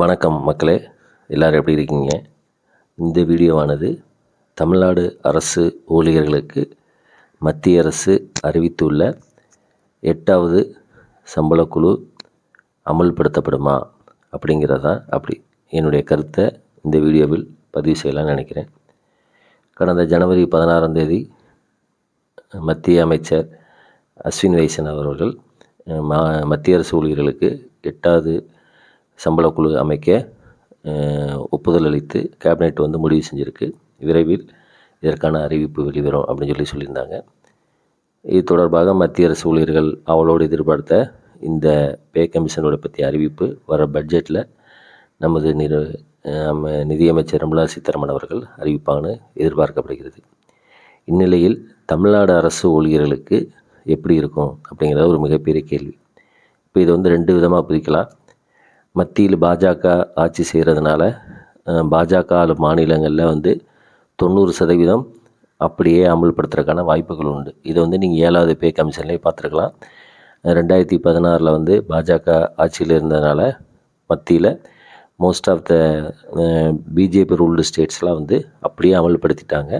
வணக்கம் மக்களே எல்லோரும் எப்படி இருக்கீங்க? இந்த வீடியோவானது தமிழ்நாடு அரசு ஊழியர்களுக்கு மத்திய அரசு அறிவித்துள்ள எட்டாவது சம்பளக்குழு அமல்படுத்தப்படுமா அப்படிங்கிறதான் அப்படி என்னுடைய கருத்தை இந்த வீடியோவில் பதிவு செய்யலாம்னு நினைக்கிறேன். கடந்த ஜனவரி பதினாறாம் தேதி மத்திய அமைச்சர் அஸ்வின் வைசன் அவர்கள் மா மத்திய அரசு ஊழியர்களுக்கு எட்டாவது சம்பளக்குழு அமைக்க ஒப்புதல் அளித்து கேபினெட் வந்து முடிவு செஞ்சுருக்கு. விரைவில் இதற்கான அறிவிப்பு வெளிவரும் அப்படின்னு சொல்லி சொல்லியிருந்தாங்க. இது தொடர்பாக மத்திய அரசு ஊழியர்கள் அவளோடு எதிர்பார்த்த இந்த பே கமிஷனோட பற்றிய அறிவிப்பு வர பட்ஜெட்டில் நமது நிறு நம்ம நிதியமைச்சர் நிர்மலா சீதாராமன் அவர்கள் அறிவிப்பாங்கன்னு எதிர்பார்க்கப்படுகிறது. இந்நிலையில் தமிழ்நாடு அரசு ஊழியர்களுக்கு எப்படி இருக்கும் அப்படிங்கிறது ஒரு மிகப்பெரிய கேள்வி. இப்போ இது வந்து ரெண்டு விதமாக பிரிக்கலாம். மத்தியில் பாஜக ஆட்சி செய்கிறதுனால பாஜக ஆளும் மாநிலங்களில் வந்து தொண்ணூறு சதவீதம் அப்படியே அமல்படுத்துறதுக்கான வாய்ப்புகள் உண்டு. இதை வந்து நீங்கள் ஏழாவது பே கமிஷன்லேயே பார்த்துருக்கலாம். ரெண்டாயிரத்தி பதினாறில் வந்து பாஜக ஆட்சியில் இருந்ததுனால மத்தியில் most of the BJP ruled ஸ்டேட்ஸ்லாம் வந்து அப்படியே அமல்படுத்திட்டாங்க.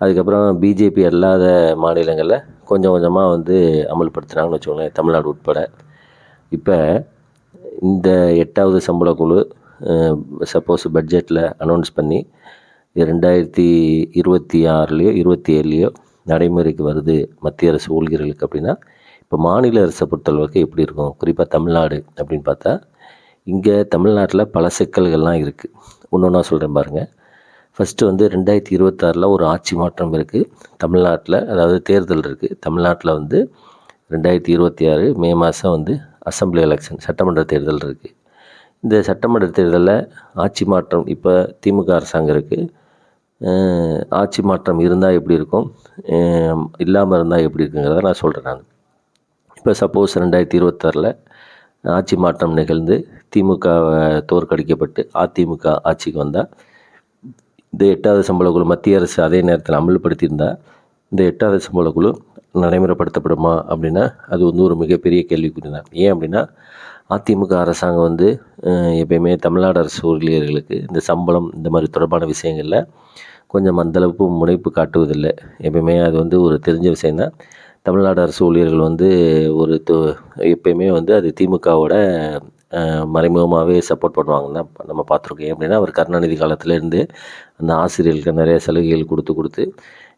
அதுக்கப்புறம் பிஜேபி அல்லாத மாநிலங்களில் கொஞ்சம் கொஞ்சமாக வந்து அமல்படுத்துனாங்கன்னு வச்சுக்கோங்களேன் தமிழ்நாடு உட்பட. இப்போ இந்த எட்டாவது சம்பள குழு சப்போஸ் பட்ஜெட்டில் அனௌன்ஸ் பண்ணி ரெண்டாயிரத்தி இருபத்தி ஆறுலேயோ இருபத்தி ஏழுலையோ நடைமுறைக்கு வருது. மத்திய அரசு ஊழியர்களுக்கு அப்படின்னா இப்போ மாநில அரசை பொறுத்தளவுக்கு எப்படி இருக்கும்? குறிப்பாக தமிழ்நாடு அப்படின்னு பார்த்தா இங்கே தமிழ்நாட்டில் பல சிக்கல்கள்லாம் இருக்குது ஒன்று ஒன்றா சொல்கிறேன் பாருங்கள் ஃபஸ்ட்டு வந்து ரெண்டாயிரத்தி இருபத்தாறில் ஒரு ஆட்சி மாற்றம் இருக்குது தமிழ்நாட்டில் அதாவது தேர்தல் இருக்குது தமிழ்நாட்டில் வந்து ரெண்டாயிரத்தி இருபத்தி ஆறு மே மாதம் வந்து அசெம்பிளி எலெக்ஷன் சட்டமன்ற தேர்தல் இருக்குது இந்த சட்டமன்ற தேர்தலில் ஆட்சி மாற்றம் இப்போ திமுக அரசாங்கம் இருக்குது ஆட்சி மாற்றம் இருந்தால் எப்படி இருக்கும்? இல்லாமல் இருந்தால் எப்படி இருக்குங்கிறத நான் சொல்கிறேன் நான். இப்போ சப்போஸ் ரெண்டாயிரத்தி இருபத்தாறில் ஆட்சி மாற்றம் நிகழ்ந்து திமுக தோற்கடிக்கப்பட்டு அதிமுக ஆட்சிக்கு வந்தால் இந்த எட்டாவது சம்பள குழு மத்திய அரசு அதே நேரத்தில் அமல்படுத்தியிருந்தால் இந்த எட்டாவது சம்பள குழு நடைமுறைப்படுத்தப்படுமா அப்படின்னா அது வந்து ஒரு மிகப்பெரிய கேள்விக்குறி தான் ஏன் அப்படின்னா அதிமுக அரசாங்கம் வந்து எப்பயுமே தமிழ்நாடு அரசு ஊழியர்களுக்கு இந்த சம்பளம் இந்த மாதிரி தொடர்பான விஷயங்களில் கொஞ்சம் அந்தளவுக்கு முனைப்பு காட்டுவதில்லை. எப்பயுமே அது வந்து ஒரு தெரிஞ்ச விஷயந்தான் தமிழ்நாடு அரசு ஊழியர்கள் வந்து ஒரு தொ எப்பயுமே வந்து அது திமுகவோட மறைமுகமாகவே சப்போர்ட் பண்ணுவாங்கன்னு தான் நம்ம பார்த்துருக்கோம். ஏன் அப்படின்னா அவர் கருணாநிதி காலத்துலேருந்து அந்த ஆசிரியர்களுக்கு நிறைய சலுகைகள் கொடுத்து கொடுத்து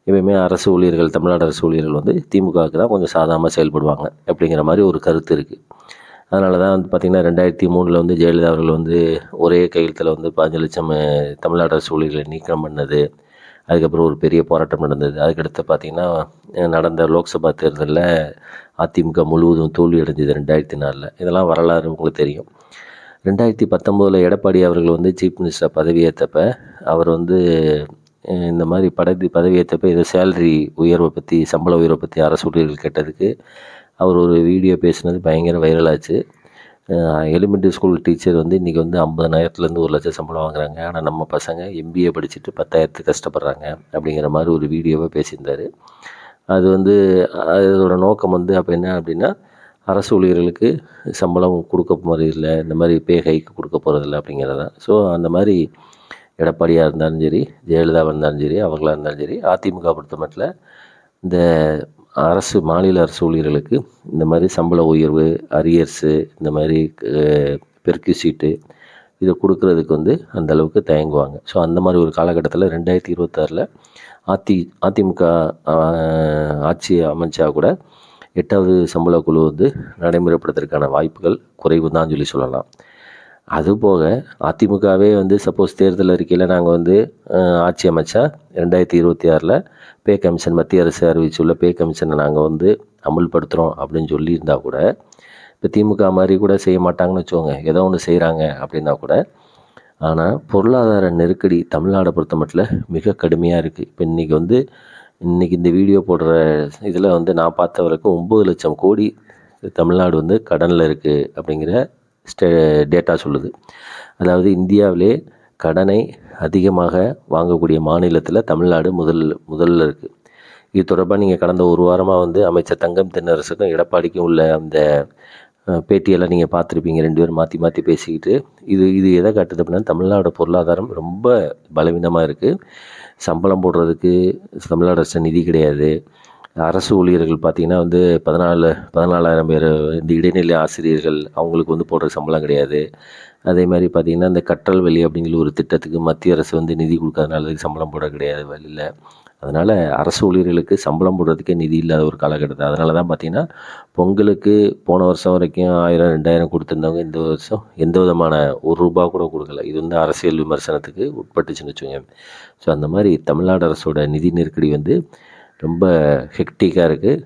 எப்பயுமே அரசு ஊழியர்கள் தமிழ்நாடு அரசு ஊழியர்கள் வந்து திமுகவுக்கு தான் கொஞ்சம் சாதாரணமாக செயல்படுவாங்க அப்படிங்கிற மாதிரி ஒரு கருத்து இருக்குது அதனால தான் வந்து பார்த்திங்கன்னா ரெண்டாயிரத்தி மூணில் வந்து ஜெயலலிதா அவர்கள் வந்து ஒரே கையெழுத்தில் வந்து பதினஞ்சு லட்சம் தமிழ்நாடு அரசு ஊழியர்களை நீக்கம் பண்ணது. அதுக்கப்புறம் ஒரு பெரிய போராட்டம் நடந்தது. அதுக்கடுத்து பார்த்திங்கன்னா நடந்த லோக்சபா தேர்தலில் அதிமுக முழுவதும் தோல்வி அடைஞ்சது ரெண்டாயிரத்தி நாலில். இதெல்லாம் வரலாறு உங்களுக்கு தெரியும். ரெண்டாயிரத்தி பத்தொம்போதில் எடப்பாடி அவர்கள் வந்து சீஃப் மினிஸ்டர் பதவியேற்றப்ப அவர் வந்து இந்த மாதிரி பதவி பதவியேற்றப்ப ஏதோ சேலரி உயர்வை பற்றி சம்பள உயர்வை பற்றி அரசு ஊழியர்கள் கேட்டதுக்கு அவர் ஒரு வீடியோ பேசினது பயங்கர வைரலாச்சு எலிமெண்ட்ரி ஸ்கூல் டீச்சர் வந்து இன்றைக்கி வந்து ஐம்பதனாயிரத்துலேருந்து ஒரு லட்சம் சம்பளம் வாங்குறாங்க. ஆனால் நம்ம பசங்க எம்பிஏ படிச்சுட்டு பத்தாயிரத்துக்கு கஷ்டப்படுறாங்க அப்படிங்கிற மாதிரி ஒரு வீடியோவை பேசியிருந்தார். அது வந்து அதோட நோக்கம் வந்து அப்போ என்ன அப்படின்னா அரசு ஊழியர்களுக்கு சம்பளம் கொடுக்க மாதிரி இல்லை இந்த மாதிரி பே ஹைக்கு கொடுக்க போகிறதில்ல அப்படிங்கிறதான். ஸோ அந்த மாதிரி எடப்பாடியாக இருந்தாலும் சரி ஜெயலலிதாவாக இருந்தாலும் சரி அவர்களாக இருந்தாலும் சரி அதிமுக பொறுத்த மட்டில் இந்த அரசு மாநில அரசு ஊழியர்களுக்கு இந்த மாதிரி சம்பள உயர்வு அரியர்ஸு இந்த மாதிரி பெருக்கு சீட்டு இதை கொடுக்குறதுக்கு வந்து அந்த அளவுக்கு தயங்குவாங்க. ஸோ அந்த மாதிரி ஒரு காலகட்டத்தில் ரெண்டாயிரத்தி இருபத்தாறில் அதி அதிமுக ஆட்சி அமைச்சா கூட எட்டாவது சம்பள குழு வந்து நடைமுறைப்படுத்துறதுக்கான வாய்ப்புகள் குறைவு தான் சொல்லி சொல்லலாம். அதுபோக அதிமுகவே வந்து சப்போஸ் தேர்தல் அறிக்கையில் நாங்கள் வந்து ஆட்சி அமைச்சா ரெண்டாயிரத்தி இருபத்தி ஆறில் பே கமிஷன் மத்திய அரசு அறிவிச்சுள்ள பே கமிஷனை நாங்கள் வந்து அமுல்படுத்துகிறோம் அப்படின்னு சொல்லியிருந்தா கூட இப்போ திமுக மாதிரி கூட செய்ய மாட்டாங்கன்னு வச்சுக்கோங்க. ஏதோ ஒன்று செய்கிறாங்க அப்படின்னா கூட ஆனால் பொருளாதார நெருக்கடி தமிழ்நாடை பொறுத்த மட்டும் மிக கடுமையாக இருக்குது இப்போ இன்றைக்கி வந்து இன்றைக்கி இந்த வீடியோ போடுற இதில் வந்து நான் பார்த்த வரைக்கும் ஒம்பது லட்சம் கோடி தமிழ்நாடு வந்து கடனில் இருக்குது அப்படிங்கிற ஸ்டே டேட்டா சொல்லுது. அதாவது இந்தியாவிலே கடனை அதிகமாக வாங்கக்கூடிய மாநிலத்தில் தமிழ்நாடு முதல் முதல்ல இருக்குது இது தொடர்பாக நீங்கள் கடந்த ஒரு வாரமாக வந்து அமைச்சர் தங்கம் தென்னரசுக்கும் எடப்பாடிக்கும் உள்ள அந்த பேட்டியெல்லாம் நீங்கள் பார்த்துருப்பீங்க. ரெண்டு பேரும் மாற்றி மாற்றி பேசிக்கிட்டு இது இது எதை காட்டுது அப்படின்னா தமிழ்நாடு பொருளாதாரம் ரொம்ப பலவீனமாக இருக்குது சம்பளம் போடுறதுக்கு தமிழ்நாடு அரசு நிதி கிடையாது. அரசு ஊழியர்கள் பார்த்திங்கன்னா வந்து பதினாலு பதினாலாயிரம் பேர் இந்த இடைநிலை ஆசிரியர்கள் அவங்களுக்கு வந்து போடுற சம்பளம் கிடையாது. அதே மாதிரி பார்த்திங்கன்னா இந்த கற்றல் வழி அப்படிங்கிற ஒரு திட்டத்துக்கு மத்திய அரசு வந்து நிதி கொடுக்காதனால சம்பளம் போட கிடையாது வழியில் அதனால் அரசு ஊழியர்களுக்கு சம்பளம் போடுறதுக்கே நிதி இல்லாத ஒரு காலகட்டத்தில் அதனால தான் பார்த்திங்கன்னா பொங்கலுக்கு போன வருஷம் வரைக்கும் ஆயிரம் ரெண்டாயிரம் கொடுத்துருந்தவங்க இந்த வருஷம் எந்த விதமான ஒரு ரூபா கூட கொடுக்கல. இது வந்து அரசியல் விமர்சனத்துக்கு உட்பட்டுச்சுன்னு வச்சுக்கோங்க. ஸோ அந்த மாதிரி தமிழ்நாடு அரசோட நிதி நெருக்கடி வந்து ரொம்ப ஹெக்டிக்காக இருக்குது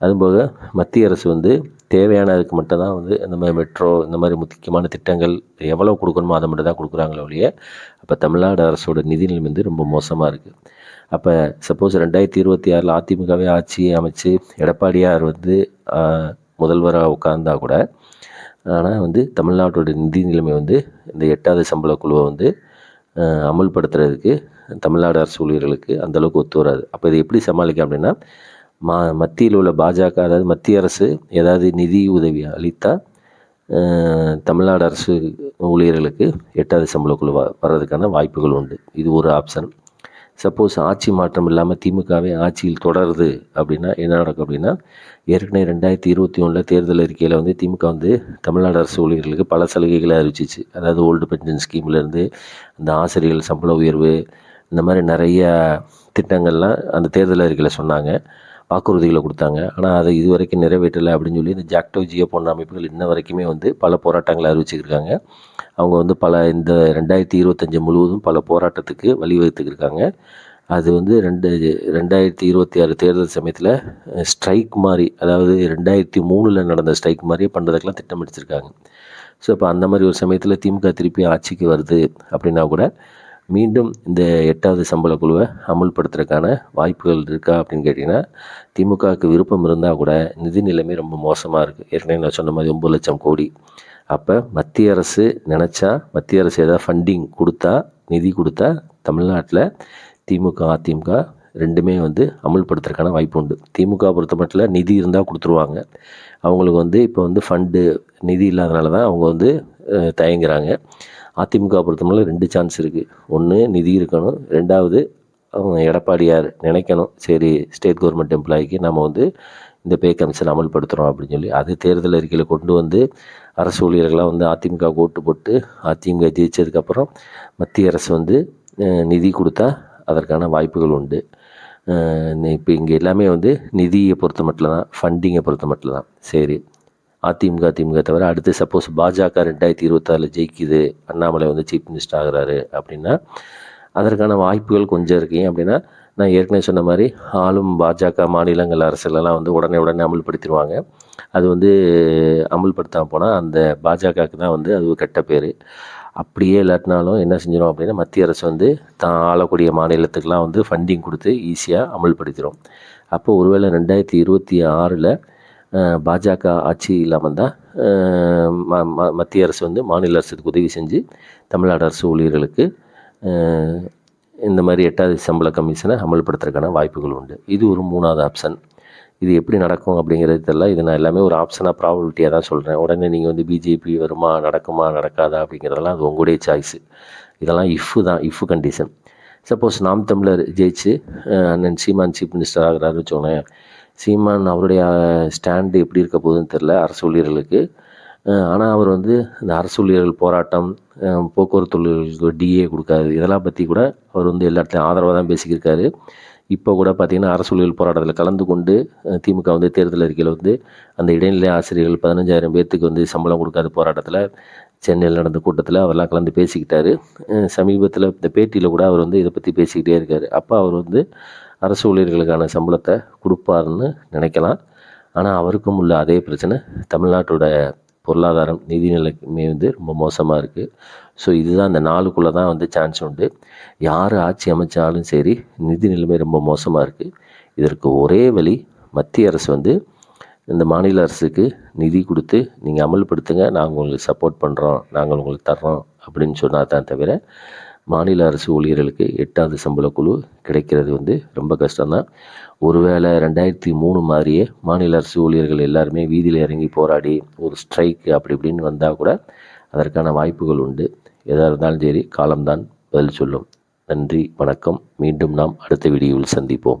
அதுபோக மத்திய அரசு வந்து தேவையானதுக்கு மட்டும்தான் வந்து இந்த மாதிரி மெட்ரோ இந்த மாதிரி முக்கியமான திட்டங்கள் எவ்வளோ கொடுக்கணுமோ அதை மட்டும் தான் கொடுக்குறாங்களே ஒழிய அப்போ தமிழ்நாடு அரசோட நிதி நிலைமை வந்து ரொம்ப மோசமாக இருக்குது அப்போ சப்போஸ் ரெண்டாயிரத்தி இருபத்தி ஆறில் அதிமுகவே ஆட்சி அமைச்சு எடப்பாடியார் வந்து முதல்வராக உட்கார்ந்தா கூட ஆனால் வந்து தமிழ்நாட்டோட நிதி நிலைமை வந்து இந்த எட்டாவது சம்பள குழுவை வந்து அமல்படுத்துறதுக்கு தமிழ்நாடு அரசு ஊழியர்களுக்கு அந்த அளவுக்கு ஒத்து வராது. அப்போ இதை எப்படி சமாளிக்க அப்படின்னா மா மத்தியில் உள்ள பாஜக அதாவது மத்திய அரசு ஏதாவது நிதி உதவி அளித்தால் தமிழ்நாடு அரசு ஊழியர்களுக்கு எட்டாவது சம்பளக்குழு வ- வர்றதுக்கான வாய்ப்புகள் உண்டு. இது ஒரு ஆப்ஷன் சப்போஸ் ஆட்சி மாற்றம் இல்லாமல் திமுகவே ஆட்சியில் தொடருது அப்படின்னா என்ன நடக்கும் அப்படின்னா ஏற்கனவே ரெண்டாயிரத்தி இருபத்தி ஒன்றில் தேர்தல் அறிக்கையில் வந்து திமுக வந்து தமிழ்நாடு அரசு ஊழியர்களுக்கு பல சலுகைகளை அறிவிச்சிச்சு. அதாவது ஓல்டு பென்ஷன் ஸ்கீம்லேருந்து அந்த ஆசிரியர்கள் சம்பள உயர்வு இந்த மாதிரி நிறைய திட்டங்கள்லாம் அந்த தேர்தல் அறிக்கையில் சொன்னாங்க. வாக்குறுதிகளை கொடுத்தாங்க. ஆனால் அதை இது வரைக்கும் நிறைவேற்றலை அப்படின்னு சொல்லி இந்த ஜாக்டோ ஜியோ போன்ற அமைப்புகள் இன்ன வரைக்குமே வந்து பல போராட்டங்களை அறிவிச்சிருக்காங்க. அவங்க வந்து பல இந்த ரெண்டாயிரத்தி இருபத்தஞ்சி முழுவதும் பல போராட்டத்துக்கு வழிவகுத்துக்கிருக்காங்க. அது வந்து ரெண்டு ரெண்டாயிரத்தி இருபத்தி ஆறு தேர்தல் சமயத்தில் ஸ்ட்ரைக் மாதிரி அதாவது ரெண்டாயிரத்தி மூணில் நடந்த ஸ்ட்ரைக் மாதிரியே பண்ணுறதுக்கெல்லாம் திட்டமிடிச்சிருக்காங்க ஸோ இப்போ அந்த மாதிரி ஒரு சமயத்தில் திமுக திருப்பி ஆட்சிக்கு வருது அப்படின்னா கூட மீண்டும் இந்த எட்டாவது சம்பள குழுவை அமுல்படுத்துறதுக்கான வாய்ப்புகள் இருக்கா அப்படின்னு கேட்டிங்கன்னா திமுகவுக்கு விருப்பம் இருந்தால் கூட நிதி நிலைமை ரொம்ப மோசமாக இருக்குது ஏற்கனவே நான் சொன்ன மாதிரி ஒம்பது லட்சம் கோடி. அப்போ மத்திய அரசு நினச்சா மத்திய அரசு ஏதாவது ஃபண்டிங் கொடுத்தா நிதி கொடுத்தா தமிழ்நாட்டில் திமுக அதிமுக ரெண்டுமே வந்து அமுல்படுத்துறதுக்கான வாய்ப்பு உண்டு. திமுக பொறுத்த மட்டும் நிதி இருந்தால் கொடுத்துருவாங்க. அவங்களுக்கு வந்து இப்போ வந்து ஃபண்டு நிதி இல்லாதனால தான் அவங்க வந்து தயங்குறாங்க. அதிமுக பொறுத்தமட்டில் ரெண்டு சான்ஸ் இருக்குது ஒன்று நிதி இருக்கணும். ரெண்டாவது அவங்க எடப்பாடியார் நினைக்கணும். சரி ஸ்டேட் கவர்மெண்ட் எம்ப்ளாய்க்கு நம்ம வந்து இந்த பே கமிஷன் அமல்படுத்துகிறோம் அப்படின்னு சொல்லி அது தேர்தல் அறிக்கையில் கொண்டு வந்து அரசு ஊழியர்கள்லாம் வந்து அதிமுக ஓட்டு போட்டு அதிமுக ஜெயிச்சதுக்கப்புறம் மத்திய அரசு வந்து நிதி கொடுத்தா அதற்கான வாய்ப்புகள் உண்டு. இப்போ இங்கே எல்லாமே வந்து நிதியை பொறுத்த மட்டும் தான் ஃபண்டிங்கை பொறுத்த மட்டும் தான் சரி அதிமுக திமுக தவிர அடுத்து சப்போஸ் பாஜக ரெண்டாயிரத்தி இருபத்தாறில் ஜெயிக்குது அண்ணாமலை வந்து சீஃப் மினிஸ்டர் ஆகுறாரு அப்படின்னா அதற்கான வாய்ப்புகள் கொஞ்சம் இருக்கு. ஏன் அப்படின்னா நான் ஏற்கனவே சொன்ன மாதிரி ஆளும் பாஜக மாநிலங்கள் அரசுலலாம் வந்து உடனே உடனே அமல்படுத்திடுவாங்க. அது வந்து அமல்படுத்தாமல் போனால் அந்த பாஜகவுக்கு தான் வந்து அது ஒரு கெட்ட பேர். அப்படியே இல்லாட்டினாலும் என்ன செஞ்சிடும் அப்படின்னா மத்திய அரசு வந்து தான் ஆளக்கூடிய மாநிலத்துக்கெலாம் வந்து ஃபண்டிங் கொடுத்து ஈஸியாக அமல்படுத்திடும் அப்போ ஒருவேளை ரெண்டாயிரத்தி இருபத்தி ஆறில் பாஜக ஆட்சி இல்லாமல் தான் ம- ம- மத்திய அரசு வந்து மாநில அரசுக்கு உதவி செஞ்சு தமிழ்நாடு அரசு ஊழியர்களுக்கு இந்த மாதிரி எட்டாவது சம்பள கமிஷனை அமல்படுத்துறதுக்கான வாய்ப்புகள் உண்டு. இது ஒரு மூணாவது ஆப்ஷன் இது எப்படி நடக்கும் அப்படிங்கிறது தெரியல. இது நான் எல்லாமே ஒரு ஆப்ஷனாக ப்ராபபிலிட்டியாக தான் சொல்கிறேன் உடனே நீங்கள் வந்து பிஜேபி வருமா நடக்குமா நடக்காதா அப்படிங்கிறதெல்லாம் அது உங்களுடைய சாய்ஸு இதெல்லாம் இஃப்பு தான் இஃப் கண்டிஷன் சப்போஸ் நாம் தமிழர் ஜெயிச்சு அண்ணன் சீமான் சீஃப் மினிஸ்டர் ஆகிறாருன்னு சொன்னேன் சீமான் அவருடைய ஸ்டாண்டு எப்படி இருக்க போகுதுன்னு தெரில அரசு ஊழியர்களுக்கு ஆனால் அவர் வந்து இந்த அரசு ஊழியர்கள் போராட்டம் போக்குவரத்து ஊழியர்களுக்கு டிஏ கொடுக்காது. இதெல்லாம் பற்றி கூட அவர் வந்து எல்லா இடத்துலையும் ஆதரவாக தான் பேசிக்கிருக்காரு. இப்போ கூட பார்த்திங்கன்னா அரசு ஊழியர்கள் போராட்டத்தில் கலந்து கொண்டு திமுக வந்து தேர்தல் அறிக்கையில் வந்து அந்த இடைநிலை ஆசிரியர்கள் பதினஞ்சாயிரம் பேர்த்துக்கு வந்து சம்பளம் கொடுக்காத போராட்டத்தில் சென்னையில் நடந்த கூட்டத்தில் அவரெல்லாம் கலந்து பேசிக்கிட்டாரு. சமீபத்தில் இந்த பேட்டியில் கூட அவர் வந்து இதை பற்றி பேசிக்கிட்டே இருக்கார். அப்போ அவர் வந்து அரசு ஊழியர்களுக்கான சம்பளத்தை கொடுப்பாருன்னு நினைக்கலாம். ஆனால் அவருக்கும் உள்ள அதே பிரச்சனை தமிழ்நாட்டோட பொருளாதாரம் நிதி வந்து ரொம்ப மோசமாக இருக்குது ஸோ இதுதான் அந்த நாளுக்குள்ளே தான் வந்து சான்ஸ் உண்டு. யார் ஆட்சி அமைச்சாலும் சரி நிதி நிலைமை ரொம்ப மோசமாக இருக்குது இதற்கு ஒரே வழி மத்திய அரசு வந்து இந்த மாநில அரசுக்கு நிதி கொடுத்து நீங்கள் அமல்படுத்துங்க நாங்கள் உங்களுக்கு சப்போர்ட் பண்ணுறோம் நாங்கள் உங்களுக்கு தர்றோம் அப்படின்னு சொன்னால் தான் தவிர மாநில அரசு ஊழியர்களுக்கு எட்டாவது சம்பள குழு கிடைக்கிறது வந்து ரொம்ப கஷ்டம்தான். ஒருவேளை ரெண்டாயிரத்தி மூணு மாதிரியே மாநில அரசு ஊழியர்கள் எல்லாருமே வீதியில் இறங்கி போராடி ஒரு ஸ்ட்ரைக்கு அப்படி இப்படின்னு வந்தால் கூட அதற்கான வாய்ப்புகள் உண்டு. எதாக இருந்தாலும் சரி காலம்தான் பதில் சொல்லும். நன்றி வணக்கம். மீண்டும் நாம் அடுத்த வீடியோவில் சந்திப்போம்.